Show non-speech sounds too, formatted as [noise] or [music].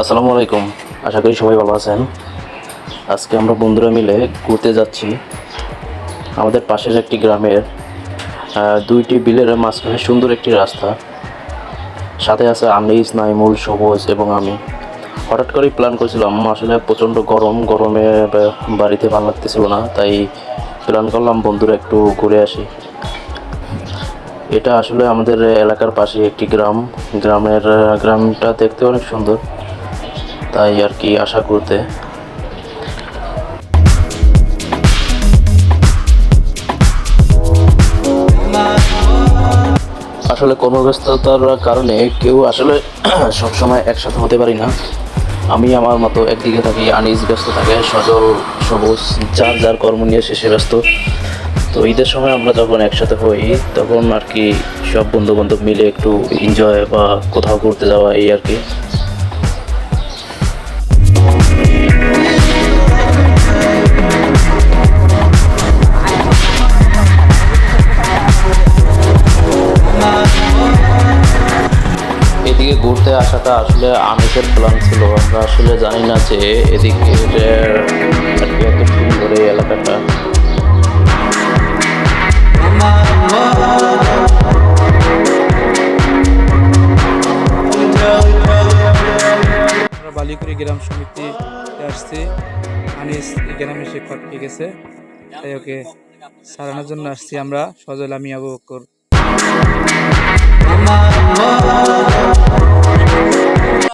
আসসালামু আলাইকুম। আশা করি সবাই ভালো আছেন। আজকে আমরা বন্ধুরা মিলে ঘুরতে যাচ্ছি। আমাদের পাশের একটি গ্রামের দুইটি বিলের মাঝখানে সুন্দর একটি রাস্তা। সাথে আছে আনিস, নাইমুল, সবুজ এবং আমি। হঠাৎ করেই প্ল্যান করেছিলাম, আসলে প্রচণ্ড গরম, গরমে বাড়িতে ভালো লাগতেছিল না, তাই প্ল্যান করলাম বন্ধুরা একটু ঘুরে আসি। এটা আসলে আমাদের এলাকার পাশে একটি গ্রাম। গ্রামের, গ্রামটা দেখতে অনেক সুন্দর। তাই আর কি আশা করতে। আসলে কর্মব্যস্ততার কারণে কেউ আসলে [clears throat] সবসময় একসাথে হতে পারি না। আমি আমার মতো একদিকে থাকি, আনিস ব্যস্ত থাকে, সজল, সবুজ, যার যার কর্ম নিয়ে শেষে ব্যস্ত। তো ঈদের সময় আমরা যখন একসাথে হই, তখন আর কি সব বন্ধু বান্ধব মিলে একটু এনজয় বা কোথাও ঘুরতে যাওয়া, এই আর কি। এদিকে ঘুরতে আসাটা আসলে আমিষের প্ল্যান ছিল। আমরা আসলে জানি না যে এদিকে গ্রাম সমিতি আসছি। আনিস এই গ্রামে সে ফটকে গেছে। তাই ওকে সারানোর জন্য আসছি আমরা, সজল, আমি, আবু বকর